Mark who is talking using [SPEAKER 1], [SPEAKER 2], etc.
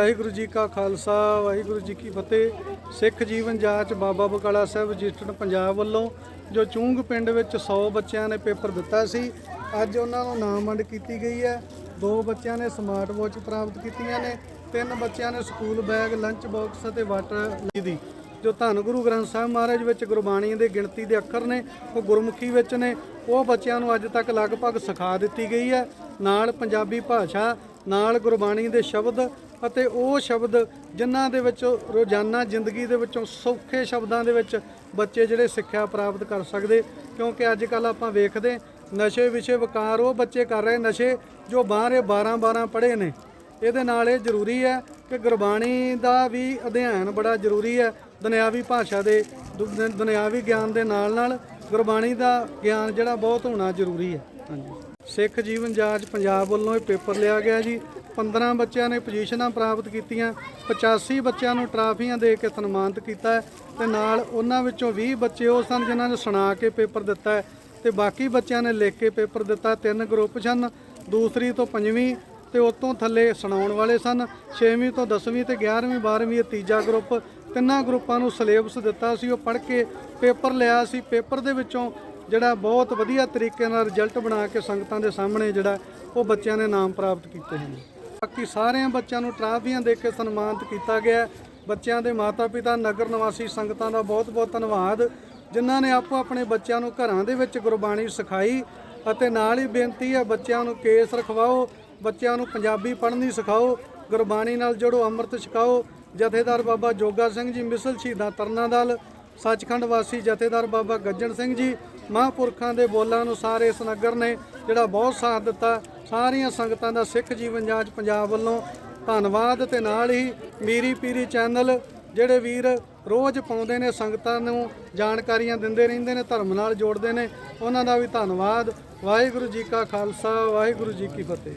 [SPEAKER 1] ਵਾਹਿਗੁਰੂ ਜੀ ਕਾ ਖਾਲਸਾ, ਵਾਹਿਗੁਰੂ ਜੀ ਕੀ ਫਤਿਹ। ਸਿੱਖ ਜੀਵਨ ਜਾਂਚ ਬਾਬਾ ਬਕਾਲਾ ਸਾਹਿਬ ਰਜਿਸਟਰਡ ਪੰਜਾਬ ਵੱਲੋਂ, ਜੋ ਚੂੰਗ ਪਿੰਡ ਵਿੱਚ 100 ਬੱਚਿਆਂ ਨੇ ਪੇਪਰ ਦਿੱਤਾ ਸੀ, ਅੱਜ ਉਹਨਾਂ ਨੂੰ ਨਾਮਵੰਡ ਕੀਤੀ ਗਈ ਹੈ। ਦੋ ਬੱਚਿਆਂ ਨੇ ਸਮਾਰਟ ਵਾਚ ਪ੍ਰਾਪਤ ਕੀਤੀਆਂ ਨੇ, ਤਿੰਨ ਬੱਚਿਆਂ ਨੇ ਸਕੂਲ ਬੈਗ ਲੰਚ ਬਾਕਸ ਅਤੇ ਵਾਟਰ ਦੀ। ਜੋ ਧੰਨ ਗੁਰੂ ਗ੍ਰੰਥ ਸਾਹਿਬ ਮਹਾਰਾਜ ਵਿੱਚ ਗੁਰਬਾਣੀ ਦੇ ਗਿਣਤੀ ਦੇ ਅੱਖਰ ਨੇ, ਉਹ ਗੁਰਮੁਖੀ ਵਿੱਚ ਨੇ, ਉਹ ਬੱਚਿਆਂ ਨੂੰ ਅੱਜ ਤੱਕ ਲਗਭਗ ਸਿਖਾ ਦਿੱਤੀ ਗਈ ਹੈ। ਨਾਲ ਪੰਜਾਬੀ ਭਾਸ਼ਾ ਨਾਲ ਗੁਰਬਾਣੀ ਦੇ ਸ਼ਬਦ ਅਤੇ ਉਹ ਸ਼ਬਦ ਜਿਨ੍ਹਾਂ ਦੇ ਵਿੱਚ ਰੋਜ਼ਾਨਾ ਜ਼ਿੰਦਗੀ ਦੇ ਵਿੱਚੋਂ ਸੌਖੇ ਸ਼ਬਦਾਂ ਦੇ ਵਿੱਚ ਬੱਚੇ ਜਿਹੜੇ ਸਿੱਖਿਆ ਪ੍ਰਾਪਤ ਕਰ ਸਕਦੇ, ਕਿਉਂਕਿ ਅੱਜ ਕੱਲ ਆਪਾਂ ਵੇਖਦੇ ਨਸ਼ੇ ਵਿਸ਼ੇ ਵਕਾਰ ਉਹ ਬੱਚੇ ਕਰ ਰਹੇ ਨਸ਼ੇ ਜੋ ਬਾਹਰੇ 12 12 ਪੜ੍ਹੇ ਨੇ। ਇਹਦੇ ਨਾਲ ਇਹ ਜ਼ਰੂਰੀ ਹੈ ਕਿ ਗੁਰਬਾਣੀ ਦਾ ਵੀ ਅਧਿਐਨ ਬੜਾ ਜ਼ਰੂਰੀ ਹੈ। ਦੁਨਿਆਵੀ ਭਾਸ਼ਾ ਦੇ ਦੁ- ਦੁਨਿਆਵੀ ਗਿਆਨ ਦੇ ਨਾਲ ਨਾਲ ਗੁਰਬਾਣੀ ਦਾ ਗਿਆਨ ਜਿਹੜਾ ਬਹੁਤ ਹੋਣਾ ਜ਼ਰੂਰੀ ਹੈ। ਹਾਂਜੀ। ਸਿੱਖ ਜੀਵਨ ਜਾਂਚ ਪੰਜਾਬ ਵੱਲੋਂ ਇਹ ਪੇਪਰ ਲਿਆ ਗਿਆ ਜੀ। 15 ਬੱਚਿਆਂ ਨੇ ਪੋਜੀਸ਼ਨਾਂ ਪ੍ਰਾਪਤ ਕੀਤੀਆਂ। 85 ਬੱਚਿਆਂ ਨੂੰ ਟਰਾਫੀਆਂ ਦੇ ਕੇ ਸਨਮਾਨਿਤ ਕੀਤਾ ਹੈ ਤੇ ਨਾਲ ਉਹਨਾਂ ਵਿੱਚੋਂ 20 ਬੱਚੇ ਉਹ ਸਨ ਜਿਨ੍ਹਾਂ ਨੇ ਸੁਣਾ ਕੇ ਪੇਪਰ ਦਿੱਤਾ ਹੈ। ਤੇ ਬਾਕੀ ਬੱਚਿਆਂ ਨੇ ਲਿਖ ਕੇ ਪੇਪਰ ਦਿੱਤਾ। ਤਿੰਨ ਗਰੁੱਪ ਸਨ। ਦੂਸਰੀ ਤੋਂ ਪੰਜਵੀਂ ਤੇ ਉਸ ਤੋਂ ਥੱਲੇ ਸੁਣਾਉਣ ਵਾਲੇ ਸਨ। 6ਵੀਂ ਤੋਂ 10ਵੀਂ ਤੇ 11ਵੀਂ 12ਵੀਂ ਇਹ ਤੀਜਾ ਗਰੁੱਪ ਤਿੰਨਾਂ ਗਰੁੱਪਾਂ ਨੂੰ ਸਿਲੇਬਸ ਦਿੱਤਾ ਸੀ। ਉਹ ਪੜ੍ਹ ਕੇ ਪੇਪਰ ਲਿਆ ਸੀ। ਪੇਪਰ ਦੇ ਵਿੱਚੋਂ ਜਿਹੜਾ ਬਹੁਤ ਵਧੀਆ ਤਰੀਕੇ ਨਾਲ ਰਿਜ਼ਲਟ ਬਣਾ ਕੇ ਸੰਗਤਾਂ ਦੇ ਸਾਹਮਣੇ ਜਿਹੜਾ ਉਹ ਬੱਚਿਆਂ ਨੇ ਨਾਮ ਪ੍ਰਾਪਤ ਕੀਤੇ ਹਨ। ਬਾਕੀ ਸਾਰਿਆਂ ਬੱਚਿਆਂ ਨੂੰ ਟਰਾਫੀਆਂ ਦੇ ਕੇ ਸਨਮਾਨਿਤ ਕੀਤਾ ਗਿਆ ਬੱਚਿਆਂ ਦੇ ਮਾਤਾ-ਪਿਤਾ, ਨਗਰ ਨਿਵਾਸੀ ਸੰਗਤਾਂ ਦਾ ਬਹੁਤ-ਬਹੁਤ ਧੰਨਵਾਦ। ਜਿਨ੍ਹਾਂ ਨੇ ਆਪੋ ਆਪਣੇ ਬੱਚਿਆਂ ਨੂੰ ਘਰਾਂ ਦੇ ਵਿੱਚ ਗੁਰਬਾਣੀ ਸਿਖਾਈ ਅਤੇ ਨਾਲ ਹੀ ਬੇਨਤੀ ਹੈ ਬੱਚਿਆਂ ਨੂੰ ਕੇਸ ਰਖਵਾਓ, ਬੱਚਿਆਂ ਨੂੰ ਪੰਜਾਬੀ ਪੜ੍ਹਨੀ ਸਿਖਾਓ, ਗੁਰਬਾਣੀ ਨਾਲ ਜੁੜੋ, ਅੰਮ੍ਰਿਤ ਛਕਾਓ। ਜਥੇਦਾਰ ਬਾਬਾ ਜੋਗਾ ਸਿੰਘ ਜੀ, ਮਿਸਲ ਸ਼ਹੀਦਾਂ ਤਰਨਾ ਦਲ, ਸੱਚਖੰਡ ਵਾਸੀ ਜਥੇਦਾਰ ਬਾਬਾ ਗੱਜਣ ਸਿੰਘ ਜੀ ਮਹਾਂਪੁਰਖਾਂ ਦੇ ਬੋਲਾਂ ਅਨੁਸਾਰ ਇਸ ਨਗਰ ਨੇ ਜਿਹੜਾ ਬਹੁਤ ਸਾਥ ਦਿੱਤਾ, ਸਾਰੀਆਂ ਸੰਗਤਾਂ ਦਾ ਸਿੱਖ ਜੀਵਨ ਜਾਂਚ ਪੰਜਾਬ ਵੱਲੋਂ। ਧੰਨਵਾਦ ਤੇ ਨਾਲ ਹੀ ਮੀਰੀ ਪੀਰੀ ਚੈਨਲ, ਜਿਹੜੇ ਵੀਰ ਰੋਜ਼ ਪਾਉਂਦੇ ਨੇ ਸੰਗਤਾਂ ਨੂੰ, ਜਾਣਕਾਰੀਆਂ ਦਿੰਦੇ ਰਹਿੰਦੇ ਨੇ, ਧਰਮ ਨਾਲ ਜੋੜਦੇ ਨੇ, ਉਹਨਾਂ ਦਾ ਵੀ ਧੰਨਵਾਦ। ਵਾਹਿਗੁਰੂ ਜੀ ਕਾ ਖਾਲਸਾ, ਵਾਹਿਗੁਰੂ ਜੀ ਕੀ ਫਤਿਹ।